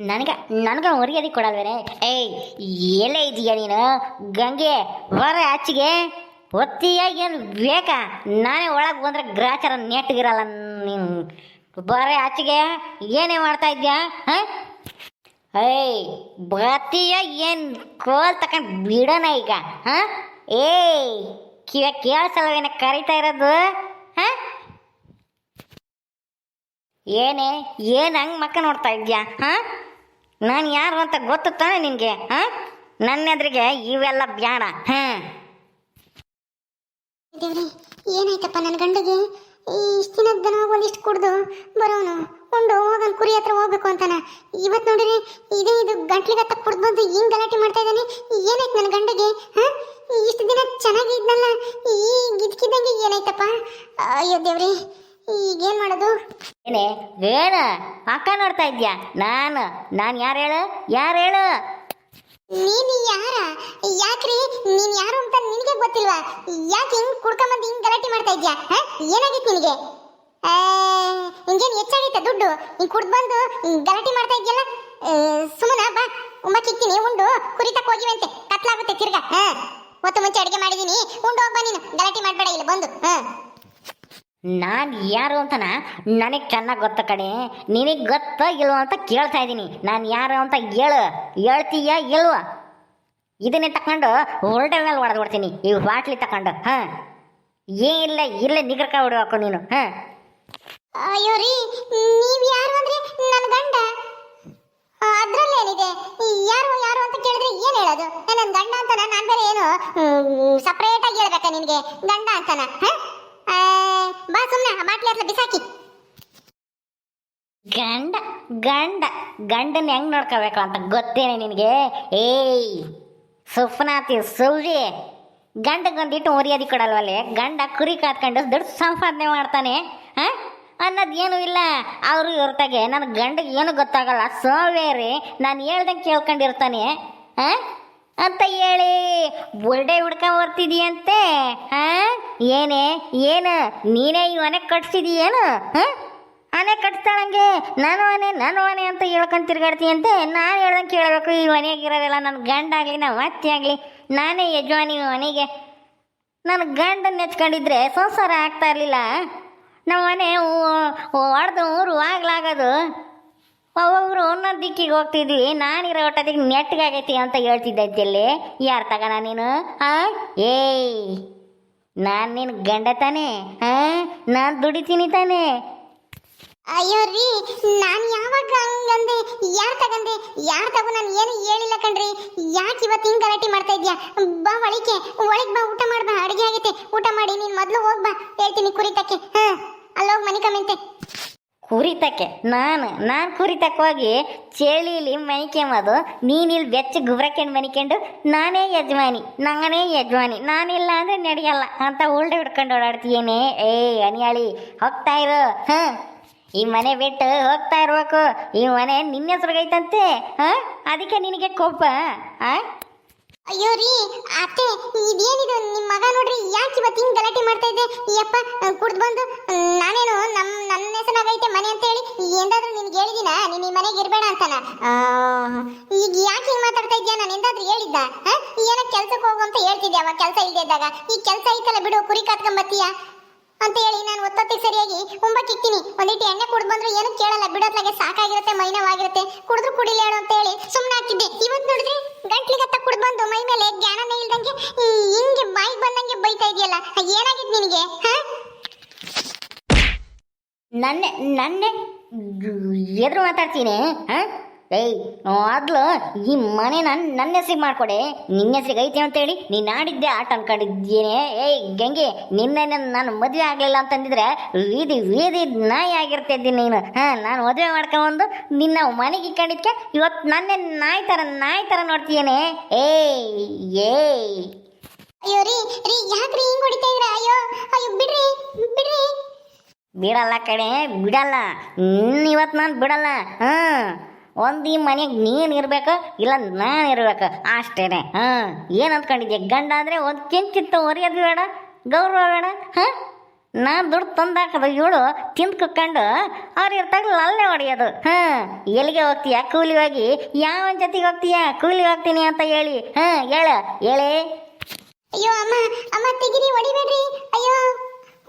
ನನಗೆ ನನಗೆ ಮರ್ಯಾದೆ ಕೊಡಲ್ವೇನೆ ಏಯ್, ಎಲ್ಲೇ ಇದೀಯ ನೀನು? ಗಂಗೆ ಬರ ಆಚೆಗೆ. ಒತ್ತಿಯಾಗಿ ಏನು ಬೇಕಾ? ನಾನೇ ಒಳಗೆ ಬಂದ್ರೆ ಗ್ರಾಚಾರ ನೆಟ್ಟಗಿರಲ್ಲ ನೀನು. ಬರೇ ಆಚೆಗೆ ಏನೇ ಮಾಡ್ತಾ ಇದ್ಯಾ, ಹಾಂ? ಏಯ್ ಬತ್ತೀಯ ಏನು ಕೋಲ್ ತಕೊಂಡು ಬಿಡೋಣ ಈಗ, ಹಾಂ? ಏಯ್, ಕಿವ ಕೇಳಿಸಲ್ವೇನ ಕರಿತಾ ಇರೋದು, ಹಾಂ? ಏನೇ, ಏನು ಹಂಗೆ ಮಕ್ಕ ನೋಡ್ತಾ ಇದ್ಯಾ, ಹಾಂ? ನಾನು ಯಾರು ಅಂತ ಗೊತ್ತು ನಿನಗೆ, ಹಾಂ? ನನ್ನ ಎದುರಿಗೆ ಇವೆಲ್ಲ ಬ್ಯಾಡ, ಹಾಂ? ಏನಾಯ್ತಪ್ಪ ನನ್ನ ಗಂಡಗೆ? ಇಷ್ಟು ದಿನದ ದನವಾಗ ಒಂದಿಷ್ಟು ಕುಡ್ದು ಬರೋನು, ಉಂಡು, ಹೋಗನ್, ಕುರಿ ಹತ್ರ ಹೋಗ್ಬೇಕು ಅಂತಾನ. ಇವತ್ತು ನೋಡಿರಿ, ಇದೇ ಇದು ಗಂಟ್ಲಿಗತ್ತ ಕುಡ್ದು ಬಂದು ಹಿಂಗ್ ಗಲಾಟೆ ಮಾಡ್ತಾ ಇದ್ದಾನೆ. ಏನಾಯ್ತು ನನ್ನ ಗಂಡಗೆ, ಹಾ? ಇಷ್ಟು ದಿನ ಚೆನ್ನಾಗಿ ಇದ್ನಲ್ಲ, ಈ ಇದ್ಕಿದ್ದಂಗೆ ಏನಾಯ್ತಪ್ಪ? ಅಯ್ಯೋ ದೇವ್ರಿ ಈಗೇನ್ ಮಾಡೋದು? ಏನೇ ಏನ? ಅಕ್ಕ ನೋಡ್ತಾ ಇದ್ಯಾ? ನಾನು ನಾನು ಯಾರು ಹೇಳು? ಯಾರು ಹೇಳು? ನೀನು ಯಾರ? ಯಾಕ್ರಿ? ನೀನ್ ಯಾರು ಅಂತ ನಿನಗೆ ಗೊತ್ತಿಲ್ವಾ? ಯಾಕೆ ಹಿಂಗ್ ಕುಡ್ಕೊಂಬಂದು ಹಿಂಗ್ ಗಲಾಟೆ ಮಾಡ್ತಾ ಇದ್ಯಾ? ಹಾ? ಏನಾಗಿತ್ತು ನಿನಗೆ? ಹಿಂಗೇನು ಹೆಚ್ಚಾಗಿತ್ತ ದುಡ್ಡು? ಹಿಂಗ್ ಕುಡ್ದು ಬಂದು ಗಲಾಟೆ ಮಾಡ್ತಾ ಇದ್ಯಲ್ಲ? ಸುಮ್ಮನ ಬಾ. ಉಮ್ಮಕ್ಕಿಕ್ತೀನಿ ಉಂಡು. ಕುರಿ ತಕ್ಕ ಹೋಗಿವಂತೆ. ಕತ್ಲಾಗುತ್ತೆ ತಿರ್ಗಾ ಹಾ? ಹೊತ್ತು ಮುಂಚೆ ಅಡಿಗೆ ಮಾಡಿದೀನಿ. ಉಂಡು ಹೋಗ್ಬಾ ನೀನು. ಗಲಾಟೆ ಮಾಡಬೇಡ ಇಲ್ಲ ಬಂದು ಹಾ? ನಾನು ಯಾರು ಅಂತನ? ನನಗೆ ಚೆನ್ನಾಗಿ ಗೊತ್ತ ಕಣೆ. ನಿನಗೆ ಗೊತ್ತ ಇಲ್ವ ಅಂತ ಕೇಳ್ತಾ ಇದ್ದೀನಿ. ನಾನು ಯಾರು ಅಂತ ಹೇಳು. ಹೇಳ್ತೀಯ ಇಲ್ವ? ಇದನ್ನೇ ತಕೊಂಡು ಹೊರಡೆ ಮೇಲೆ ಹೊಡೆದು ಬಿಡ್ತೀನಿ ಈ ಬಾಟ್ಲಿ ತಕೊಂಡು ಹಾಂ? ಏನಿಲ್ಲ ಇಲ್ಲೇ ನಿಗರ್ಕ ಹೊಡ್ಬೇಕು ನೀನು, ಹಾಂ? ಅಯ್ಯೋ ರೀ, ನೀವು ಯಾರು ಅಂದ್ರೆ ನನ್ನ ಗಂಡ? ಅದ್ರಲ್ಲಿ ಏನಿದೆ? ಯಾರು ಯಾರು ಅಂತ ಕೇಳಿದ್ರೆ ಏನು ಹೇಳೋದು? ನನ್ನ ಗಂಡ ಅಂತಾನ ನಾನು ಬೇರೆ ಏನು ಸಪ್ರೇಟ್ ಆಗಿ ಹೇಳ್ಬೇಕಾ ನಿನಗೆ? ಗಂಡ ಅಂತಾನ, ಹ? ಬಾ ಸುಮ್ಮನೆ ಆ ಬಾಟ್ಲಿ ಅದನ್ನ ಬಿಸಾಕಿ. ಗಂಡ ಗಂಡ ಗಂಡನ ಹೆಂಗ್ ನೋಡ್ಕೋಬೇಕು ಅಂತ ಗೊತ್ತೇನೆ ನಿನಗೆ? ಏಯ್, ಸುಫ್ನಾತಿ ಸುಳ್ಳಿ ಗಂಡಗೊಂದಿಟ್ಟು ಮರ್ಯಾದೆ ಕೊಡಲ್ವಲ್ಲೇ ಗಂಡ ಕುರಿ ಕಾತ್ಕೊಂಡು ದುಡ್ಡು ಸಂಪಾದನೆ ಮಾಡ್ತಾನೆ ಹಾಂ ಅನ್ನೋದು ಏನೂ ಇಲ್ಲ. ಅವರು ಇವ್ರತಾಗೆ ನನ್ನ ಗಂಡಗೆ ಏನು ಗೊತ್ತಾಗಲ್ಲ ಸೋವೇರಿ ನಾನು ಹೇಳ್ದಂಗೆ ಕೇಳ್ಕೊಂಡಿರ್ತಾನೆ ಹಾಂ ಅಂತ ಹೇಳಿ ಬುರ್ಡೆ ಹುಡ್ಕೊಂಡ್ ಬರ್ತಿದೀಯಂತೆ ಹಾಂ? ಏನೇ, ಏನು? ನೀನೇ ಈ ಮನೆ ಕಟ್ಸಿದೀಯೇನು? ಹಾಂ? ಕಟ್ತಾಳಂಗೆ ನಾನು ಆನೆ ನಾನು ಆನೆ ಅಂತ ಹೇಳ್ಕೊಂಡು ತಿರ್ಗಾಡ್ತೀಯಂತೆ? ನಾನು ಹೇಳ್ದಂಗೆ ಕೇಳಬೇಕು, ಈ ಮನೆಯಾಗಿರೋದೆಲ್ಲ ನನ್ನ ಗಂಡ ಆಗಲಿ ನಮ್ಮ ಅತ್ತೆ ಆಗಲಿ, ನಾನೇ ಯಜಮಾನಿ ಮನೆಗೆ ನನ್ನ ಗಂಡನ ನೆಚ್ಕೊಂಡಿದ್ರೆ ಸಂಸಾರ ಆಗ್ತಾ ಇರಲಿಲ್ಲ. ನಮ್ಮ ಮನೆ ಹೊಡೆದು ಊರು ಆಗ್ಲಾಗೋದು. ಒಬ್ಬೊಬ್ರು ಒಂದೊಂದು ದಿಕ್ಕಿಗೆ ಹೋಗ್ತಿದ್ವಿ. ನಾನಿರೋ ಒಟ್ಟದಿಗೆ ನೆಟ್ಗಾಗೈತಿ ಅಂತ ಹೇಳ್ತಿದ್ದಲ್ಲಿ ಯಾರು ತಗೋಣ ನೀನು? ಆ? ಏಯ್! ನಾನು ನಿನ್ನ ಗಂಡ ತಾನೇ. ಹಾಂ ನಾನು ದುಡಿತೀನಿ ತಾನೇ. ಅಯ್ಯೋ ರೀ, ನಾನು ಯಾವಾಗ ಹಂಗಂದೆ? ಯಾರ್ ತಗಂದೆ? ಯಾರ್ ತಗೋ ನಾನು ಏನು ಹೇಳಿಲ್ಲ ಕಣ್ರಿ. ಯಾಕೆ ಇವತ್ತು ಹಿಂಗೆ ಗಲಾಟೆ ಮಾಡ್ತಾ ಇದ್ಯಾ? ಬಾ ಒಳಿಕೆ ಒಳಗೆ ಬಾ, ಊಟ ಮಾಡ್ಬಾ ಅಡುಗೆ ಆಗೈತೆ. ಊಟ ಮಾಡಿ ನೀನು ಮೊದ್ಲು ಹೋಗ್ಬಾ ಹೇಳ್ತೀನಿ ಕುರಿತಕ್ಕೆ. ಹಾ, ಅಲ್ಲೋಗ್ ಮನಿ ಕಮೆಂತೆ. ಕುರಿತಕ್ಕೆ. ನಾನು ನಾನು ಕುರಿತಕ್ಕೆ ಹೋಗಿ ಚಳಿಲಿ ಮನಿಕೆಂಬದು ನೀನಿಲ್ಲಿ ಬೆಚ್ಚ ಗುಬ್ರಕ್ಕೊಂಡು ಮನಿಕೊಂಡು, ನಾನೇ ಯಜಮಾನಿ ನಾನೇ ಯಜಮಾನಿ, ನಾನಿಲ್ಲ ಅಂದರೆ ನಡೆಯಲ್ಲ. ಅಂತ ಉಲ್ಡೆ ಹಿಡ್ಕೊಂಡು ಓಡಾಡ್ತೀಯೇನೆ. ಏ ಅನಿಯಾಳಿ, ಹೋಗ್ತಾ ಇರು. ಹಾಂ? ಈ ಮನೆ ಬಿಟ್ಟು ಹೋಗ್ತಾ ಇರ್ಬೇಕು. ಈ ಮನೆ ನಿನ್ನ ಹೆಸ್ರಿಗೈತಂತೆ ಹಾಂ? ಅದಕ್ಕೆ ನಿನಗೆ ಕೋಪ, ಹಾಂ? ಅಯ್ಯೋ ರೀ, ಅತ್ತೆ, ಇದೇನಿದು? ನಿಮ್ಮ ಮಗ ನೋಡ್ರಿ, ಯಾಕೆ ಇವತ್ತು ಹಿಂಗೆ ಗಲಾಟೆ ಮಾಡ್ತಾ ಇದ್ದೆ? ಯಪ್ಪ, ಕುಡ್ದು ಬಂದು, ನಾನೇನು ನಮ್ಮ ನನ್ನ ಹೇಳಿ ಎಂದಾದ್ರೂ ನಿನ್ಗೆ ಹೇಳಿದಿನ? ನೀನ್ ಈ ಮನೆಗೆ ಇರಬೇಡ ಅಂತಾನ? ಈಗ ಯಾಕೆ ಹಿಂಗ್ ಮಾತಾಡ್ತಾ ಇದ್ಯಾ ನಾನು ಎಂದಾದ್ರೂ ಹೇಳಿದ್ದ? ಏನೋ ಕೆಲ್ಸಕ್ಕೆ ಹೋಗು ಅಂತ ಹೇಳ್ತಿದ್ದೆ ಅವಾಗ ಕೆಲಸ ಇಲ್ದೇ ಇದ್ದಾಗ? ಈ ಕೆಲಸ ಐತಲ್ಲ ಬಿಡು, ಕುರಿ ಕಾತ್ಕೊಂಬತ್ತೀಯ? ಅಂತ ಹೇಳಿ ನಾನು ಒತ್ತೊತ್ತಿಗೆ ಸರಿಯಾಗಿ ಉಂಬಕ್ಕಿಕ್ತೀನಿ ಒಂದಿಟ್ಟು ಎಣ್ಣೆ ಕುಡ್ದು ಬಂದ್ರು ಏನು ಕೇಳಲ್ಲ ಬಿಡೋತ್ಲಾಗೆ ಸಾಕಾಗಿರುತ್ತೆ, ಮೈನವಾಗಿರುತ್ತೆ. ಕುಡಿದ್ರು ಕುಡಿಲಿ ಹೇಳು ಅಂತ ಹೇಳಿ ಸುಮ್ಮನೆ ಆಗ್ತಿದ್ದೆ ಇವತ್ತು ನೋಡಿದ್ರೆ ಗಂಟ್ಲಿಗತ್ತ ಕುಡ್ದು ಬಂದು ಮೈ ಮೇಲೆ ಜ್ಞಾನನೇ ಇಲ್ದಂಗೆ ಹಿಂಗೆ ಬಾಯಿಗೆ ಬಂದಂಗೆ ಬೈತಾ ಇದೆಯಲ್ಲ? ಏನಾಗಿತ್ತು ನಿನಗೆ? ಹಾ? ನನ್ನೆ ನನ್ನೆ ಎದುರು ಮಾತಾಡ್ತೀನಿ, ಹಾಂ? ಏಯ್, ಮೊದಲು ಈ ಮನೆ ನನ್ನ ನನ್ನ ಹೆಸ್ರಿಗೆ ಮಾಡ್ಕೊಡೆ. ನಿನ್ನ ಹೆಸರಿಗೆ ಐತೆ ಅಂತೇಳಿ ನೀನು ಆಡಿದ್ದೆ ಆಟ ಅನ್ಕೊಂಡಿದ್ದೀನಿ. ಏಯ್, ಗಂಗೆ, ನಿನ್ನೆ ನಾನು ಮದುವೆ ಆಗಲಿಲ್ಲ ಅಂತಂದಿದ್ರೆ ವೀದಿ ವೀದಿ ನಾಯಿ ಆಗಿರ್ತಿದ್ದೀನಿ ನೀನು. ಹಾಂ, ನಾನು ಮದುವೆ ಮಾಡ್ಕೊಂಬಂದು ನಿನ್ನ ಮನೆಗೆ ಇಕ್ಕೊಂಡಿದ್ಕೆ ಇವತ್ತು ನನ್ನ ನಾಯಿ ಥರ ನಾಯಿ ಥರ ನೋಡ್ತೀನಿ ಏಯ್ ಏಯ್. ಅಯ್ಯೋ ರೀ ರೀ, ಯಾಕ್ರಿ ಹಿಂಗ್ ಬಿಡಲ್ಲ ಕಡೆ ಬಿಡಲ್ಲ. ಇವತ್ತು ನಾನು ಬಿಡಲ್ಲ. ಹಾಂ. ಒಂದು ಈ ಮನೆಗೆ ನೀನು ಇರಬೇಕು, ಇಲ್ಲ ನಾನು ಇರಬೇಕು, ಅಷ್ಟೇನೆ. ಹಾಂ. ಏನು ಅಂದ್ಕೊಂಡಿದ್ದೆ ಗಂಡ ಅಂದರೆ ಒಂದು ಕೆಂಚಿತ್ತು ಒರೆಯೋದು ಬೇಡ, ಗೌರವ ಬೇಡ, ಹಾಂ. ನಾನು ದುಡ್ಡು ತಂದಾಕದ ಇವಳು ತಿಂದು ಕುಕ್ಕೊಂಡು ಅವ್ರು ಇರ್ತಾಗ ಅಲ್ಲೇ ಹೊಡೆಯೋದು. ಹಾಂ. ಎಲ್ಲಿಗೆ ಹೋಗ್ತೀಯ? ಕೂಲಿ ಹೋಗಿ. ಯಾವ ಜೊತೆಗೆ ಹೋಗ್ತೀಯ? ಕೂಲಿ ಹೋಗ್ತೀನಿ ಅಂತ ಹೇಳಿ. ಹಾಂ, ಹೇಳು. ಹೇಳಿ. ಅಯ್ಯೋ, ಅಮ್ಮ ಅಮ್ಮ, ತೆಗಿರಿ ಹೊಡಿಬೇಡ್ರಿ ಅಯ್ಯೋ.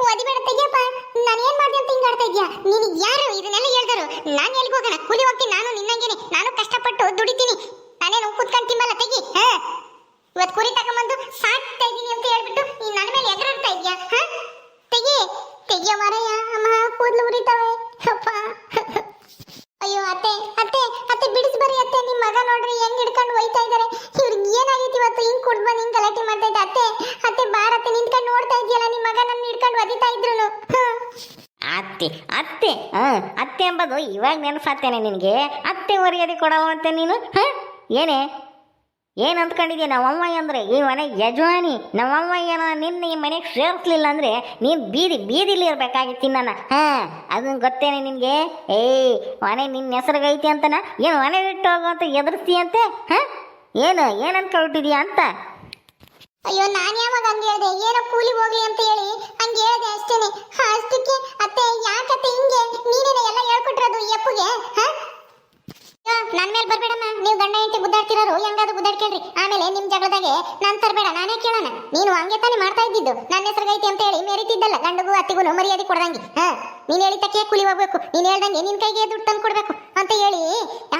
ಹೊಡಿಬೇಡ ತೆಗಿಯಪ್ಪ. ನಾನು ಏನ್ ಮಾಡ್ದೆ ಅಂತ ಹಿಂಗ್ ಆಡ್ತಾ ಇದ್ಯಾ? ನೀನು ಯಾರು ಇದನ್ನೆಲ್ಲ ಹೇಳ್ದರು? ನಾನು ಎಲ್ಲಿಗೆ ಹೋಗೋಣ ಕೂಲಿ ಹೋಗ್ತೀನಿ. ನಾನು ನಿನ್ನಂಗೇನೆ. ನಾನು ಕಷ್ಟಪಟ್ಟು ದುಡಿತೀನಿ. ನಾನೇನು ಕುತ್ಕೊಂಡು ತಿನ್ನಲ್ಲ ತೆಗಿ. ಹಾ? ಇವತ್ತು ಕುರಿ ತಗೊಂಬಂದು ಸಾಕ್ತಾ ಇದ್ದೀನಿ ಅಂತ ಹೇಳ್ಬಿಟ್ಟು ನೀನ್ ನನ್ನ ಮೇಲೆ ಎಗರಾಡ್ತಾ ಇದ್ಯಾ ಹಾ ತೆಗಿ ತೆಗಿಯ ಮಾರಯ್ಯ ಅಮ್ಮ ಕೂದಲು ಉರಿತಾವೆ ಅಪ್ಪ ಅಯ್ಯೋ ಅತ್ತೆ ಅತ್ತೆ ಅತ್ತೆ ಬಿಡಿಸ್ ಬರೀ ಅತ್ತೆ ನಿಮ್ ಮಗ ನೋಡ್ರಿ ಹೆಂಗ್ ಹಿಡ್ಕೊಂಡು ಹೋಯ್ತಾ ಇದಾರೆ ಇವ್ರಿಗೆ ಏನಾಗೈತಿ ಇವತ್ತು ಹಿಂಗ್ ಕುಡ್ದು ಬಂದು ಹಿಂಗ್ ಗಲಾಟೆ ಮಾಡ್ತಾ ಇದ್ದ ಅತ್ತೆ ಅತ್ತೆ ಬಾರತ್ತೆ ನಿಂತ್ಕೊಂಡು ನೋಡ್ತಾ ಇದೆಯಲ್ಲ ನಿಮ್ ಮಗ ನನ್ನ ಹಿಡ್ಕೊಂಡು ಒದಿತಾ ಇದ್ರು ಅತ್ತೆ ಅತ್ತೆ ಹಾಂ, ಅತ್ತೆ ಎಂಬುದು ಇವಾಗ ನೆನಪಾತೇನೆ ನಿನಗೆ. ಅತ್ತೆ ಮರ್ಯಾದೆ ಕೊಡವಂತೆ ನೀನು? ಹಾಂ, ಏನೇ? ಏನು ಅಂದ್ಕೊಂಡಿದ್ದೀಯ ನಮ್ಮಮ್ಮ ಅಂದರೆ? ಈ ಮನೆ ಯಜಮಾನಿ ನಮ್ಮಮ್ಮ ಏನೋ ನಿನ್ನ ಈ ಮನೆಗೆ ಸೇರಿಸ್ಲಿಲ್ಲ ಅಂದರೆ ನೀನು ಬೀದಿ, ಬೀದಿಲಿ ಇರಬೇಕಾಗಿತ್ತು ನಾನು ಹಾಂ ಅದನ್ನು ಗೊತ್ತೇನೆ ನಿನಗೆ? ಏಯ್, ಮನೆ ನಿನ್ನ ಹೆಸರಿಗೈತಿ ಅಂತನ? ಏನು ಮನೆ ಬಿಟ್ಟು ಹೋಗು ಅಂತ ಎದುರಿಸ್ತೀಯಂತೆ ಹಾಂ, ಏನು ಏನು ಅನ್ಕೊಬಿಟ್ಟಿದ್ಯಾ ಅಂತ? ಅಯ್ಯೋ, ನಾನು ಯಾವಾಗ ಹಂಗೆ ಹೇಳಿದೆ? ಏನೋ ಕೂಲಿ ಹೋಗ್ಲಿ ಅಂತ ಹೇಳಿ. ಹಂಗೆ ಹೇಳಿದೆ ಅಷ್ಟೇನೆ. ಅಷ್ಟಕ್ಕೆ ಅತ್ತೆ ಯಾಕತ್ತೆ ಹಿಂಗೆ ನೀನೇನೆ ಎಲ್ಲ ಹೇಳ್ಕೊಟ್ಟಿರೋದು ಈ ಅಪ್ಪುಗೆ ಹಾ ಅಯ್ಯೋ, ನನ್ ಮೇಲೆ ಬರ್ಬೇಡಮ್ಮ ನೀವು ಗಂಡ ಹೆಂಡತಿ ಗುದ್ದಾಡ್ತಿರೋರು ಹೆಂಗಾದ್ರು ಗುದ್ದಾಡ್ಕೇಳ್ರಿ ಆಮೇಲೆ ನಿಮ್ ಜಗಳದಾಗೆ ನಾನ್ ತರಬೇಡ ನಾನೇ ಕೇಳೋಣ. ನೀನು ಹಂಗೆ ತಾನೇ ಮಾಡ್ತಾ ಇದ್ದಿದ್ದು. ನನ್ನ ಹೆಸರುಗೈತಿ ಅಂತ ಹೇಳಿ ಮೆರಿತಿದ್ದಲ್ಲ, ಗಂಡಗೂ ಅತ್ತಿಗೂ ಮರ್ಯಾದೆ ಕೊಡ್ದಂಗೆ. ಹಾ, ನೀನ್ ಹೇಳಿದ್ದಕ್ಕೆ ಕೂಲಿ ಹೋಗ್ಬೇಕು. ನೀನ್ ಹೇಳ್ದಂಗೆ ನಿನ್ ಕೈಗೆ ದುಡ್ಡು ತಂದು ಕೊಡ್ಬೇಕು ಅಂತ ಹೇಳಿ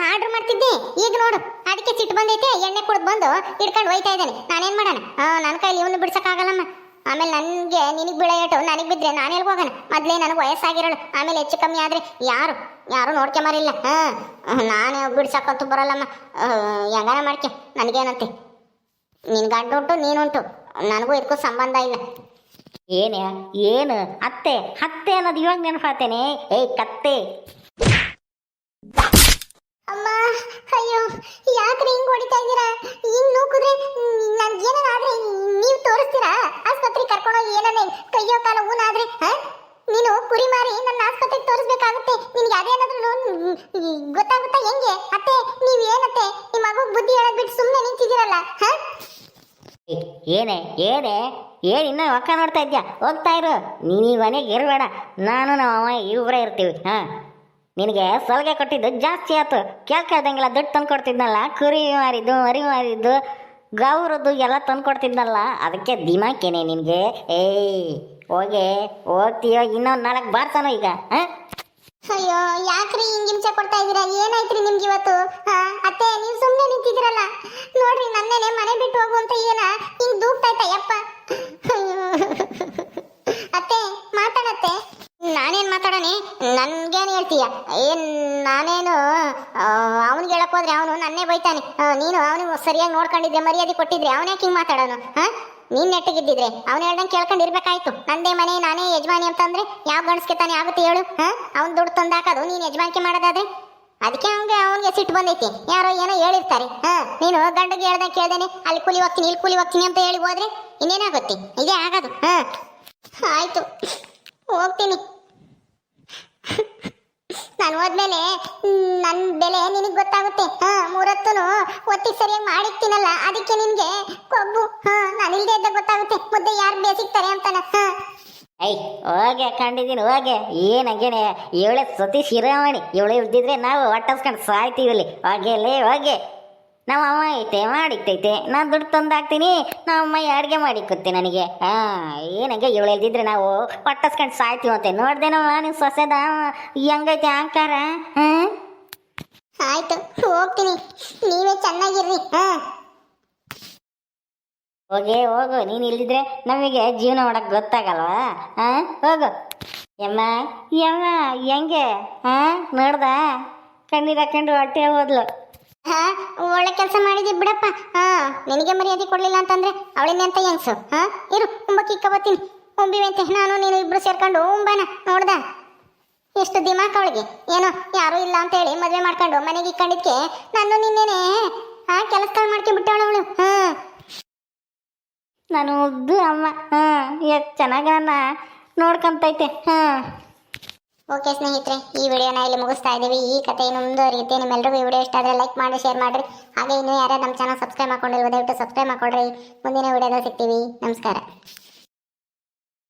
ಆರ್ಡರ್ ಮಾಡ್ತಿದ್ದೆ. ಈಗ ನೋಡು, ಅದಕ್ಕೆ ಸಿಟ್ಟು ಬಂದೈತೆ, ಎಣ್ಣೆ ಕುಡ್ದು ಬಂದು ಹಿಡ್ಕೊಂಡು ಹೋಯ್ತಾ ಇದ್ದಾನೆ. ನಾನೇನ್ ಮಾಡೋಣ? ನನ್ನ ಕೈಲಿ ಇವನು ಬಿಡ್ಸಕ್ಕಾಗಲ್ಲಮ್ಮ. ಆಮೇಲೆ ನನಗೆ ನಿನಗೆ ಬೀಳ ಏಟು, ನನಗೆ ಬಿದ್ದರೆ ನಾನು ಎಲ್ಲಿ ಹೋಗೋಣ? ಮೊದಲೇ ನನಗೆ ವಯಸ್ಸಾಗಿರೋಳು, ಆಮೇಲೆ ಹೆಚ್ಚು ಕಮ್ಮಿ ಆದರೆ ಯಾರು? ಯಾರು ನೋಡ್ಕೊಂಬರಿಲ್ಲ ಹಾಂ, ನಾನು ಬಿಡ್ಸಕ್ಕಂತೂ ಬರೋಲ್ಲಮ್ಮ. ಹೆಂಗಾನ ಮಾಡ್ಕೆ? ನನಗೇನಂತೆ? ನಿನ್ನ ಗಂಡು ಉಂಟು ನೀನುಂಟು ನನಗೂ ಇದಕ್ಕೂ ಸಂಬಂಧ ಇಲ್ಲ. ಏನೇ ಏನು? ಅತ್ತೆ ಅತ್ತೆ ಅನ್ನೋದು ಇವಾಗ ನೆನಪಾತೇನೆ ಏಯ್, ಕತ್ತೆ. ಅಮ್ಮ, ಅಯ್ಯೋ, ಯಾಕ್ರಿ ಹಿಂಗ್ ಹೊಡಿತಾ ಇದ್ದೀರಾ? ಹಿಂಗ್ ನೂಕಿದ್ರೆ ನನ್ಗೆ ಏನಾದ್ರೆ ನೀವು ತೋರಿಸ್ತೀರಾ? ಆಸ್ಪತ್ರೆಗೆ ಕರ್ಕೊಂಡೋಗಿ ಏನಾನೆ ಕೈಯೋ ಕಾಲ ಊನಾದ್ರೆ, ಹಾ? ನೀನು ಕುರಿ ಮಾರಿ ನನ್ನ ಆಸ್ಪತ್ರೆಗೆ ತೋರಿಸ್ಬೇಕಾಗುತ್ತೆ. ನಿನ್ಗೆ ಅದೇನಾದ್ರೂ ಗೊತ್ತಾಗುತ್ತಾ ಹೆಂಗೆ? ಅತ್ತೆ, ನೀವು ಏನತ್ತೆ? ನಿಮ್ಮ ಮಗು ಬುದ್ಧಿ ಹೇಳೋದ್ ಬಿಟ್ಟು ಸುಮ್ಮನೆ ನಿಂತಿದ್ದೀರಲ್ಲ, ಹಾ? ಏನೇ ಏನೇ? ಏನು ಇನ್ನೂ ಒಕ್ಕ ನೋಡ್ತಾ ಇದ್ಯಾ? ಹೋಗ್ತಾ ಇರು. ನೀನು ಮನೆಗೆ ಇರಬೇಡ. ನಾನು ನಮ್ಮ ಅಮ್ಮ ಇಬ್ಬರೇ ಇರ್ತೀವಿ, ಹಾಂ? ನಿನಗೆ ಸಲಿಗೆ ಕೊಟ್ಟಿದ್ದು ಜಾಸ್ತಿ ಆಯ್ತು ಕೇಳ್ಕೊಳ್ದಂಗೆಲ್ಲ ದುಡ್ಡು ತಂದು ಕೊಡ್ತಿದ್ನಲ್ಲ ಕುರಿ ಮಾರಿದ್ದು, ಮರಿ ಮಾರಿದ್ದು, ಗೌರದ್ದು ಎಲ್ಲ ತಂದು ಕೊಡ್ತಿದ್ನಲ್ಲ ಅದಕ್ಕೆ ದಿಮಾಕೇನೆ ನಿನಗೆ? ಏಯ್! ಹೋಗೆ ಹೋಗ್ತೀಯೋ ಇನ್ನೊಂದು ನಾಲ್ಕು ಬಾರ್ತಾನೋ ಈಗ ಅಯ್ಯೋ, ಯಾಕ್ರಿ ಹಿಂಗ್ ಹಿಂಸೆ ಕೊಡ್ತಾ ಇದ್ದೀರಾ? ಏನಾಯ್ತ್ರಿ ನಿಮ್ಗೆ ಇವತ್ತು? ಹಾ? ಅತ್ತೆ, ನೀವು ಸುಮ್ಮನೆ ನಿಂತಿದ್ದೀರಲ್ಲ? ನೋಡ್ರಿ ನನ್ನೇನೆ ಮನೆ ಬಿಟ್ಟು ಹೋಗು ಅಂತ ಏನ ಹಿಂಗ್ ದೂಕ್ತಾ ಯಪ್ಪ ಅಯ್ಯೋ. ಅತ್ತೆ ಮಾತಾಡತ್ತೆ ನಾನೇನ್ ಮಾತಾಡೋಣಿ? ನನ್ಗೇನು ಹೇಳ್ತೀಯ? ಏನ್, ನಾನೇನು ಅವನಿಗೆ ಹೇಳಕ್ ಹೋದ್ರೆ ಅವನು ನನ್ನೇ ಬೈತಾನೆ. ನೀನು ಅವನಿಗೆ ಸರಿಯಾಗಿ ನೋಡ್ಕೊಂಡಿದ್ರೆ, ಮರ್ಯಾದೆ ಕೊಟ್ಟಿದ್ರೆ ಅವನ್ಯಾಕೆ ಹಿಂಗ್ ಮಾತಾಡೋನು, ಹಾಂ? ನೀನ್ ನೆಟ್ಟಗಿದ್ದಿದ್ರೆ, ಅವ್ನು ಹೇಳ್ದಂಗೆ ಕೇಳ್ಕೊಂಡು ಇರಬೇಕಾಯ್ತು. ನಂದೇ ಮನೆ, ನಾನೇ ಯಜಮಾನಿ ಅಂತಂದ್ರೆ ಯಾವ ಗಂಡಸ್ಗೆ ತಾನೇ ಆಗುತ್ತೆ ಹೇಳು, ಹಾಂ? ಅವ್ನು ದುಡ್ಡು ತಂದಾಕೋದು ನೀನು ಯಜಮಾನಿಕೆ ಮಾಡೋದಾದ್ರೆ? ಅದಕ್ಕೆ ಅವ್ನಿಗೆ, ಅವನಿಗೆ ಸಿಟ್ಟು ಬಂದೈತಿ. ಯಾರೋ ಏನೋ ಹೇಳಿರ್ತಾರೆ, ಹಾಂ? ನೀನು ಗಂಡಗೆ ಹೇಳ್ದಂಗೆ ಕೇಳ್ದೇನೆ, ಅಲ್ಲಿ ಕೂಲಿ ಹೋಗ್ತೀನಿ, ಇಲ್ಲಿ ಕೂಲಿ ಹೋಗ್ತೀನಿ ಅಂತ ಹೇಳಿ ಹೋದ್ರೆ ಇನ್ನೇನಾಗುತ್ತೆ? ಇದೇ ಆಗೋದು, ಹಾಂ? ಆಯ್ತು, ಹೋಗ್ತೀನಿ. ನಾನು ಹೋದ್ಮೇಲೆ ನನ್ನ ಬೆಲೆ ನಿನಗೆ ಗೊತ್ತಾಗುತ್ತೆ. ಹಾ ಮೂರತ್ತೂ ಒತ್ತಿ ಸರಿಯಾಗಿ ಮಾಡಿರ್ತೀನಲ್ಲ, ಅದಕ್ಕೆ ನಿನಗೆ ಕೊಬ್ಬು, ಹಾ, ನಾನು ಇಲ್ಲದೆ ಇದ್ದಾಗ ಗೊತ್ತಾಗುತ್ತೆ. ಮುದ್ದೆ ಯಾರು ಬೇಸಿಗ್ತಾರೆ ಅಂತಾನ, ಹಾ. ಐ ಹೋಗೆ ಕಂಡಿದ್ದೀನಿ ಹೋಗೆ. ಏನಂಗೇನೆ ಇವಳೆ ಸತಿ ಶಿರಾಮಣಿ ಇವಳೆ ಇದ್ದಿದ್ರೆ ನಾವು ಹೊಟ್ಟಸ್ಕೊಂಡು ಸಾಯ್ತೀವಿ ಇಲ್ಲಿ. ಹೋಗೆ ಲೇ, ಹೋಗೆ. ನಮ್ಮ ಅಮ್ಮ ಐತೆ ಮಾಡಿಕ್ತೈತೆ ನಾನು ದುಡ್ಡು ತಂದು ಹಾಕ್ತೀನಿ ನಮ್ಮ ಅಮ್ಮ ಅಡುಗೆ ಮಾಡಿಕ್ಕುತ್ತೆ ನನಗೆ. ಹಾಂ ಏನಂಗೆ ಇವಳು ಎಲ್ದಿದ್ರೆ ನಾವು? ಪಟ್ಟಸ್ಕೊಂಡು ಸಾಯ್ತೀವಿ ಅಂತ ನೋಡ್ದೆ ನಮ್ಮ ನಿಮ್ಮ ಸೊಸೆದ? ಹೆಂಗೈತೆ ಅಹಂಕಾರ? ಹಾಂ? ಆಯ್ತು ಹೋಗ್ತೀನಿ. ನೀವೇ ಚೆನ್ನಾಗಿರ್ರಿ. ಹಾಂ. ಹೋಗಿ ಹೋಗು. ನೀನು ಇಲ್ದಿದ್ರೆ ನಮಗೆ ಜೀವನ ಮಾಡೋಕೆ ಗೊತ್ತಾಗಲ್ವಾ? ಹಾಂ? ಹೋಗು. ಯಮ್ಮ ಯಮ್ಮ ಹೆಂಗೆ? ಹಾಂ? ನೋಡ್ದ? ಕಣ್ಣೀರು ಹಾಕೊಂಡು ಹೊಟ್ಟೆ ಹೋದ್ಲು. ಹಾ, ಒಳ್ಳೆ ಕೆಲಸ ಮಾಡಿದಿ ಬಿಡಪ್ಪ. ಹಾ, ನಿನಗೆ ಮರ್ಯಾದೆ ಕೊಡಲಿಲ್ಲ ಅಂತಂದ್ರೆ ಅವಳಿನ ಅಂತ ಹೆಂಗ್ಸು? ಹಾ, ಇರು ಉಂಬ ಇಕ್ಕ ಬತ್ತೀನಿ ಉಂಬಿವಂತೆ ನಾನು, ನೀನು ಇಬ್ರು ಸೇರ್ಕೊಂಡು ಉಂಬನ, ನೋಡ್ದ? ಎಷ್ಟು ದಿಮಾಕ್ ಅವಳಿಗೆ? ಏನೋ, ಯಾರು ಇಲ್ಲ ಅಂತ ಹೇಳಿ ಮದುವೆ ಮಾಡ್ಕೊಂಡು ಮನೆಗೆ ಇಕ್ಕಂಡಿದ್ಕೆ, ನಾನು ನಿನ್ನೇನೆ ಹಾ ಕೆಲಸ ಮಾಡ್ಕೊಂಡ್ಬಿಟ್ಟವಳು ಅವಳು. ಹಾ. ನಾನು ಉದ್ದು ಅಮ್ಮ. ಹಾ, ಎಷ್ಟು ಚೆನ್ನಾಗಿ ನನ್ನ ನೋಡ್ಕೊಂತೈತೆ. ಹಾಂ. ಓಕೆ ಸ್ನೇಹಿತರೆ, ಈ ವಿಡಿಯೋನ ಇಲ್ಲಿ ಮುಗಿಸ್ತಾ ಇದ್ದೀವಿ. ಈ ಕಥೆ ಮುಂದುವರಿಯುತ್ತೆ. ನಿಮ್ಮೆಲ್ಲರಿಗೂ ಈ ವಿಡಿಯೋ ಇಷ್ಟ ಆದರೆ ಲೈಕ್ ಮಾಡಿ, ಶೇರ್ ಮಾಡಿರಿ. ಹಾಗೆ ಇನ್ನೂ ಯಾರು ನಮ್ಮ ಚಾನಲ್ ಸಬ್ಸ್ಕ್ರೈಬ್ ಮಾಡ್ಕೊಂಡಿಲ್ವ, ದಯವಿಟ್ಟು ಸಬ್ಸ್ಕ್ರೈಬ್ ಮಾಡ್ಕೊಡ್ರಿ. ಮುಂದಿನ ವಿಡಿಯೋದಲ್ಲಿ ಸಿಗ್ತೀವಿ. ನಮಸ್ಕಾರ.